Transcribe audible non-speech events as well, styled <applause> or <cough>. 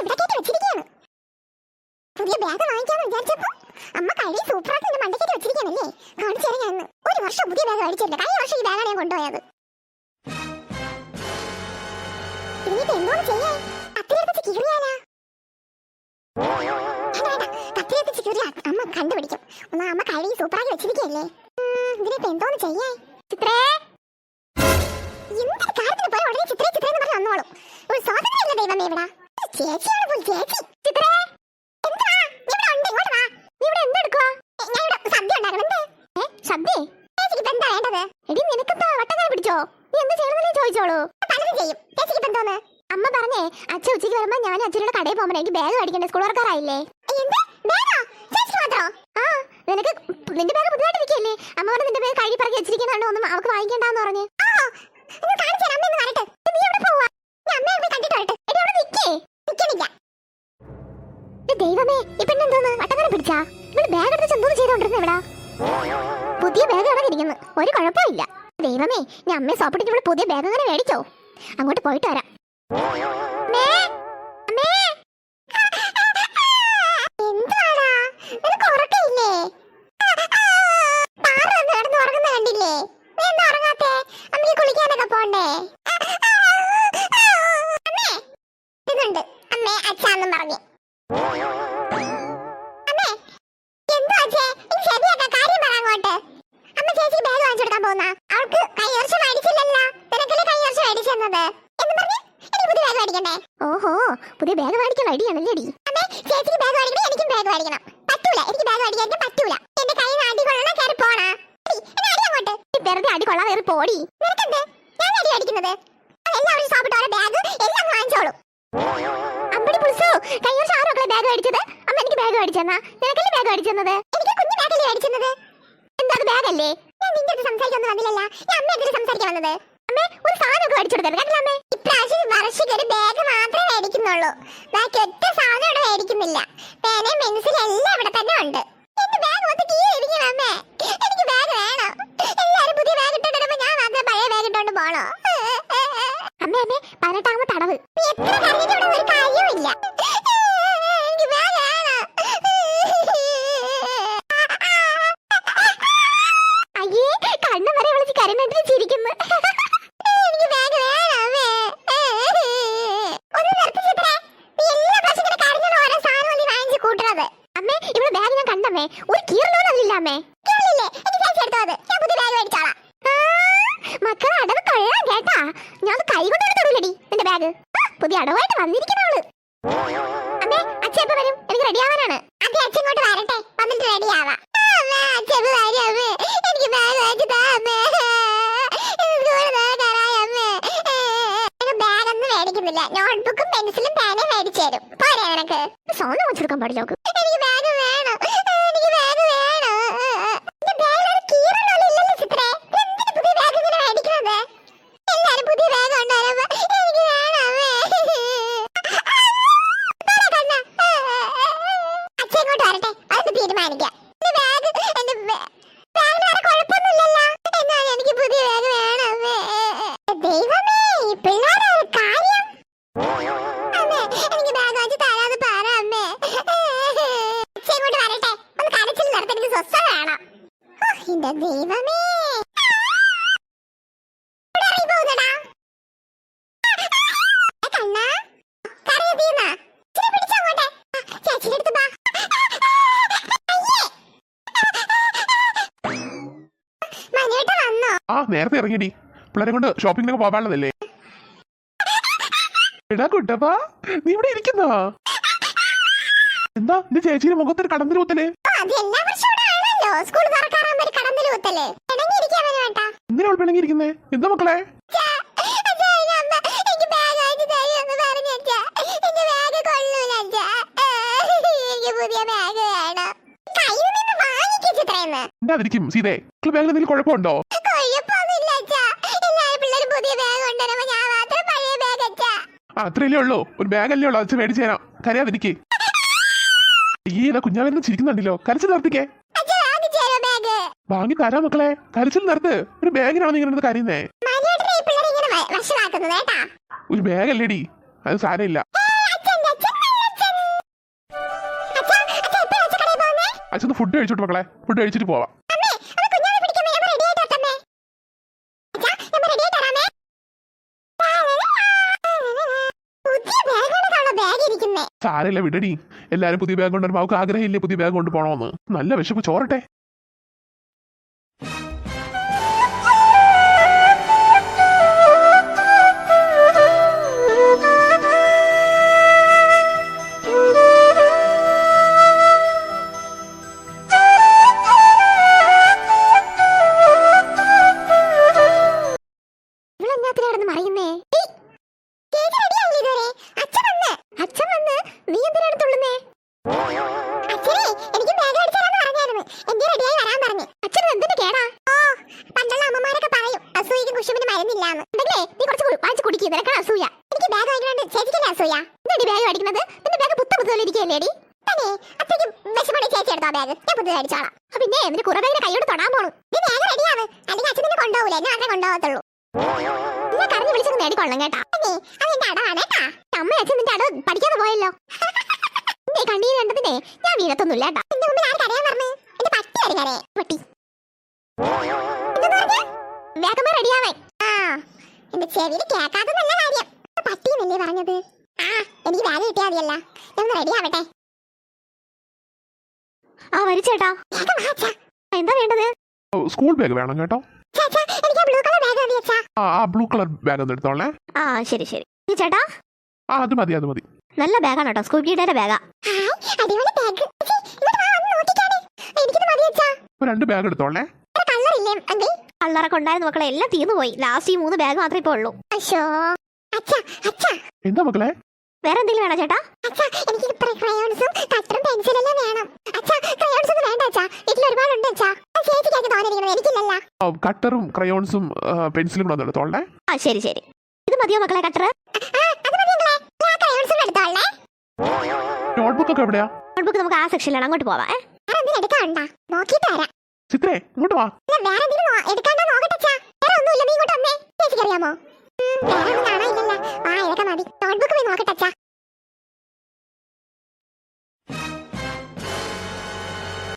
ഇവിടെ കയറ്റി വെച്ചിരിക്കുകയാണ്. പുതിയ ബാഗ് വാങ്ങിക്കാന്ന് വിചാരിച്ചപ്പോ അമ്മ കഴി സൂപ്പറാക്കി എന്റെ കാണിച്ചു തരാം ഞാൻ ഒരു വർഷം പുതിയ ബാഗ് മേടിച്ചില്ല കഴിഞ്ഞ വർഷം ഈ ബാഗാണ് ഞാൻ കൊണ്ടുപോയത്. ഇനിയിപ്പോ എന്തോന്ന് ചെയ്യാൻ? കത്തിലെടുത്ത് കീറിയാലാ. കത്തിലെടുത്ത് കീറിയ അമ്മ കണ്ടുപിടിക്കും. ഒന്നാ അമ്മ കഴി സൂപ്പറാക്കി വെച്ചിരിക്കല്ലേ ഇതിനിപ്പോ എന്തോന്ന് ചെയ്യാൻ? ചിത്രേ? എന്തൊരു കാര്യത്തിന് പോയ ഉടനെ ചിത്രേ ചിത്രേ എന്ന് പറഞ്ഞ് വന്നോളും. ഒരു സ്വാതന്ത്ര്യമില്ല ദൈവമേ ഇവിടെ. ചേച്ചിയാണ് പോലും ചേച്ചി. ചിത്രേ എന്താ നീ ഇവിടെ ഉണ്ട്? ഇങ്ങോട്ട് വാ. നീ ഇവിടെ എന്തെടുക്കുവാ എ, ഞാൻ ഇവിടെ സദ്യ ഉണ്ടാക്കണം. എന്തേ? സദ്യ? ചേച്ചിക്ക് എന്താ വേണ്ടത്? എടി നിനക്കെന്താ വട്ടങ്ങനെ പിടിച്ചോ? നീ എന്ത് ചെയ്യണമെന്നേ ചോദിച്ചോളൂ. പലതും ചെയ്യും. ചേച്ചിക്ക് എന്തോന്ന്? അമ്മ പറഞ്ഞേ അച്ഛ ഉച്ചയ്ക്ക് വരുമ്പോ ഞാൻ അച്ഛനോട് കടയിൽ പോകുമ്പോൾ എനിക്ക് ബാഗ് മേടിക്കണ്ടേ? സ്കൂൾ വർക്കാറായില്ലേ ആ? നിനക്ക് നിന്റെ ബാഗ് പുതുതായിട്ട് ഇരിക്കല്ലേ അമ്മ പറഞ്ഞ നിന്റെ ബാഗ് കഴുകി പറക്കി വെച്ചിരിക്കുന്നുണ്ടോ ഒന്നും അവൾക്ക് വാങ്ങിക്കണ്ടെന്ന് പറഞ്ഞു. കാണിച്ചു തരാം. പിടിച്ചാ? ഇവൾ ബാഗ് എടുത്ത് എന്തോന്ന് ചെയ്തോണ്ടിരുന്ന ഇവിടെ പുതിയ ബാഗ് ഇരിക്കുന്നു. ഒരു കുഴപ്പമില്ല. ദൈവമേ ഞാൻ അമ്മയെ സോപ്പിട്ടിട്ട് ഇവിടെ പുതിയ ബാഗ് അങ്ങനെ മേടിച്ചോ? അങ്ങോട്ട് പോയിട്ട് വരാം. കണ്ടില്ലേ? നീ എന്താ ഉറങ്ങാത്തെ? അമ്മയ്ക്ക് കുളിക്കാനൊക്കെ പോണ്ടേ? റെഡിയാണല്ലേ അമ്മേ ചേച്ചിക്ക് ബാഗ് മേടിക്കണം എനിക്കും ബാഗ് വാടിക്കണം പറ്റൂല എനിക്ക് ബാഗ് വാടിക്കാൻ പറ്റൂല. എന്റെ കൈ അടി കൊള്ളണം കയറി പോണാ. അങ്ങോട്ട്. വെറുതെ അടി കൊള്ളാൻ കയറി പോടി. നിനക്കെന്ത്? ഞാൻ അടി അടിക്കുന്നത്. എല്ലാവരും ഷോപ്പിട്ട് ഓരോ ബാഗ് എല്ലാം വാങ്ങിച്ചോളൂ. അമ്പടി പുളിസു വർഷം ആരോ ബാഗ് അടിച്ചത് അമ്മ എനിക്ക് ബാഗ് അടിച്ചെന്നാ നിനക്കല്ലേ ബാഗ് അടിച്ചെന്നത് എനിക്ക് കുഞ്ഞു ബാഗല്ലേ അടിച്ചെന്നത് എന്താ അത് ബാഗല്ലേ ഞാൻ നിന്റെ അടുത്ത് സംസാരിക്കാൻ വന്നില്ലല്ല. ഞാൻ അമ്മ അടുത്ത് സംസാരിക്കാൻ വന്നത്. അമ്മേ ഒരു സാധനമൊക്കെ മേടിച്ചു കൊടുക്കരുത് കണ്ടില്ല അമ്മേ? ഇപ്രാവശ്യം വർഷയ്ക്ക് ഒരു ബാഗ് മാത്രമേ മേടിക്കുന്നുള്ളൂ. ബാക്കി ഒറ്റ സാധനം ഇവിടെ മേടിക്കുന്നില്ല. പേനയും പെൻസിലും എല്ലാം ഇവിടെ തന്നെ ഉണ്ട്. എന്റെ ബാഗ് മൊത്തം കീഴിരിക്കണം അമ്മേ. എനിക്ക് ബാഗ് വേണം. എല്ലാരും പുതിയ ബാഗ് ഞാൻ മാത്രം പഴയ ബാഗ് പോണോ? അമ്മേ അമ്മേ പതിനെട്ടാമത്തെ അടവ് നീ എത്ര കരഞ്ഞിട്ട് ഇവിടെ ഒരു കാര്യവുമില്ല. അയ്യേ കണ്ണും വരെ വിളിച്ച് കരഞ്ഞിട്ട് ചിരിക്കുന്നു എനിക്ക് ബാഗ് വേണമേ ഒന്ന് നിർത്തി ചിത്രേ നീ എല്ലാ പ്രാവശ്യം ഇങ്ങനെ കരഞ്ഞോണ്ട് ഓരോ സാധനം നീ വാങ്ങിച്ച് കൂട്ടുന്നത് അമ്മേ ഇവിടെ ബാഗ് ഞാൻ കണ്ടമ്മേ ഒരു അമ്മേ. കീറലില്ലേ എനിക്ക് ചേച്ചി എടുത്തോ അത്? ഞാൻ പുതിയ ബാഗ് മേടിച്ചോളാം. മക്കളെ അടവ് കഴിയാൻ കേട്ടാ. ഞാൻ കൈ കൊണ്ട് തൊടൂലടി നിന്റെ ബാഗ് പുതിയ അടവായിട്ട് വന്നിരിക്കുന്നവൾ അമ്മേ അച്ഛൻ എപ്പോ വരും? എനിക്ക് റെഡി ആവാനാണ്. അതെ അച്ഛൻ ഇങ്ങോട്ട് വരട്ടെ. വന്നിട്ട് റെഡി ആവാം. അച്ഛൻ വരും അമ്മേ? എനിക്ക് ബാഗ് വാങ്ങിച്ചു താ അമ്മേ. മേടിക്കുന്നില്ല. നോട്ട്ബുക്കും പെൻസിലും പേനയും മേടിച്ചു തരും. പോരെ നിനക്ക്. സോന്ന് വെച്ചെടുക്കാൻ പാടില്ല നോക്ക് ഇങ്ങോട്ട് വരട്ടെ അതൊന്ന് തീരുമാനിക്കാം ബാഗ് എന്റെ എനിക്ക് പുതിയ ബാഗ് വേണം ദൈവമേ ഈ കാര്യം എനിക്ക് ഇങ്ങോട്ട് വരട്ടെ ഒന്ന് സ്വസ്ഥ വേണം ദൈവമേ ഇവിടെ ഇറങ്ങി പോകുന്നെടാ. ഏ, കണ്ണാ കരഞ്ഞു തീർന്നാ? ഇച്ചിരി പിടിച്ചോ അങ്ങോട്ട്. ആ, ചേച്ചിയുടെ അടുത്ത് ബാ. അയ്യേ. മനുവേട്ടൻ വന്നോ ആ നേരത്തെ ഇറങ്ങിയടി. പിള്ളേരെ കൊണ്ട് ഷോപ്പിങ്ങിനൊക്കെ പോകാനുള്ളതല്ലേ? എടാ കുട്ടപ്പാ നീ ഇവിടെ ഇരിക്കുന്നോ? എന്താ നിന്റെ ചേച്ചിയുടെ മുഖത്തൊരു കടന്നിൽ കുത്തൽ? എന്തിനാ പിണങ്ങിയിരിക്കുന്നേ? എന്താ മക്കളെ? അച്ഛാ, സീതേ ബാഗിൽ എന്തെങ്കിലും എനിക്ക് കൊണ്ടുവരുമ്പോ ഞാൻ പഴയ ബാഗ് വെച്ചാ അത്രയല്ലേ ഉള്ളൂ. ഒരു ബാഗല്ലേ ഉള്ളൂ. അച്ഛൻ മേടിച്ചു തരാം. കരയാതിരിക്കേ ഈ കുഞ്ഞാവിരുന്ന് ചിരിക്കുന്നുണ്ടല്ലോ. കരച്ചിൽ നിർത്തിക്കേ വാങ്ങി തരാ മക്കളെ. കരച്ചിൽ നിർത്ത് ഒരു ബാഗിനാണ് ഇങ്ങനെ കരയുന്നേ? ഒരു ബാഗല്ലേടി അത് സാരമില്ല. അച്ഛൻ ഫുഡ് കഴിച്ചോട്ട് മക്കളെ. ഫുഡ് കഴിച്ചിട്ട് പോവാം. സാരമില്ല വിടടി. എല്ലാരും പുതിയ ബാഗ് കൊണ്ടുവരുമ്പോ അവർക്ക് ആഗ്രഹമില്ലേ പുതിയ ബാഗ് കൊണ്ട് പോണോന്ന് നല്ല വിശപ്പ് ചോറട്ടെ. ഇവളെന്നാത്തിനാ കിടന്ന് മറിയുന്നേ? കുശുമ്പിനും മരുന്നില്ലാന്ന്. ഉണ്ടെങ്കിലേ, നീ കുറച്ച് വാങ്ങിച്ചു വാങ്ങിച്ച് നിനക്ക് അസൂയ. എനിക്ക് ബാഗ് വാങ്ങിക്കണോണ്ട് ചേച്ചിക്കല്ലേ അസൂയ? എന്നടി ബാഗ് അടിക്കുന്നത് നിന്റെ ബാഗ് പുത്ത പുതുപോലെ ഇരിക്കുകയല്ലേടി? തന്നെ, അത്രയ്ക്ക് വിശപ്പുണ്ടെങ്കിൽ ചേച്ചി എടുത്തോ ബാഗ്. ഞാൻ പുതിയത് അടിച്ചോളാം പിന്നെ നിന്റെ കുറേ ബാഗിനെ കൈയോട് തൊടാൻ പോണു. നീ ബാഗ് റെഡിയാണ്. അല്ലെങ്കിൽ അച്ഛൻ നിന്നെ കൊണ്ടുപോകില്ല എന്നെ മാത്രമേ കൊണ്ടുപോകത്തുള്ളൂ നിന്നെ കറങ്ങി വിളിച്ചൊന്ന് നേടിക്കൊള്ളണം കേട്ടാ അതെന്റെ അടവാണ് കേട്ടാ അമ്മ അച്ഛൻ നിന്റെ അടവ് പഠിക്കാതെ പോയല്ലോ <laughs> നീ കണ്ണീര് കണ്ടതിനെ ഞാൻ വീഴത്തൊന്നുമില്ല കേട്ടാ എന്റെ മുമ്പിൽ ആര് കരയാൻ പറഞ്ഞു എന്റെ പട്ടി കരയാനേ പട്ടി വേഗം റെഡിയാവാൻ ആ എന്റെ ചെവിയിൽ കേൾക്കാത്ത നല്ല കാര്യം. പട്ടി എന്നല്ലേ പറഞ്ഞത്. ആ എനിക്ക് ബാഗ് കിട്ടിയാൽ മതിയല്ല. ഞാൻ ഒന്ന് റെഡി ആവട്ടെ. ആ ചേട്ടാ. എന്താ വേണ്ടത്? സ്കൂൾ ബാഗ് വേണം കേട്ടോ. ചേച്ചാ എനിക്ക് ബ്ലൂ കളർ ബാഗ് മതി ആ ബ്ലൂ കളർ ബാഗ് ഒന്ന് എടുത്തോളേ. ആ ശരി ശരി. ചേട്ടാ? ആ അത് മതി അത് മതി. നല്ല ബാഗാണ് കേട്ടോ സ്കൂൾ ഗീഡയുടെ ബാഗാ അടിപൊളി ബാഗ് രണ്ട് ബാഗ് എടുത്തോളേ. അങ്കിൾ? ഉണ്ടായിരുന്ന മക്കളെ. എല്ലാം തീർന്നു പോയി. ലാസ്റ്റ് ഈ മൂന്ന് ബാഗ് മാത്രമേ ഇപ്പൊ ഉള്ളൂ. അശോ. അച്ഛാ അച്ഛാ. എന്താ മക്കളെ? വേറെ എന്തെങ്കിലും വേണോ ചേട്ടാ? അച്ഛാ എനിക്ക് ഇത്ര ക്രയോൺസും കട്ടറും പെൻസിലും എല്ലാം വേണം. അച്ഛാ ക്രയോൺസ് ഒന്നും വേണ്ട അച്ഛാ. വീട്ടിൽ ഒരുപാട് ഉണ്ട് അച്ഛാ ചേച്ചിക്കാക്ക് തോന്നിയിരിക്കുന്നത് എനിക്കില്ലല്ലോ. കട്ടറും ക്രയോൺസും പെൻസിലും കൂടെ ഒന്ന് എടുത്തോളേ ആ ശരി ശരി. ഇത് മതിയോ മക്കളെ കട്ടർ അത് മതി മക്കളെ? ഞാൻ ക്രയോൺസും എടുത്തോളേ നോട്ട്ബുക്ക് ഒക്കെ എവിടെയാ? നോട്ട്ബുക്ക് നമുക്ക് ആ സെക്ഷനിലാണ് അങ്ങോട്ട് പോവാം എന്തെങ്കിലും നോക്കിയിട്ട് വരാം. ചിത്രേ ഇങ്ങോട്ട് വാ വേറെ എന്തെങ്കിലും എടുക്കാണ്ടോ നോക്കട്ടെ. വേറെ ഒന്നുമില്ല, നീ ഇങ്ങോട്ട് വന്നേ. ചേച്ചിക്ക് അറിയാമോ? വേറെ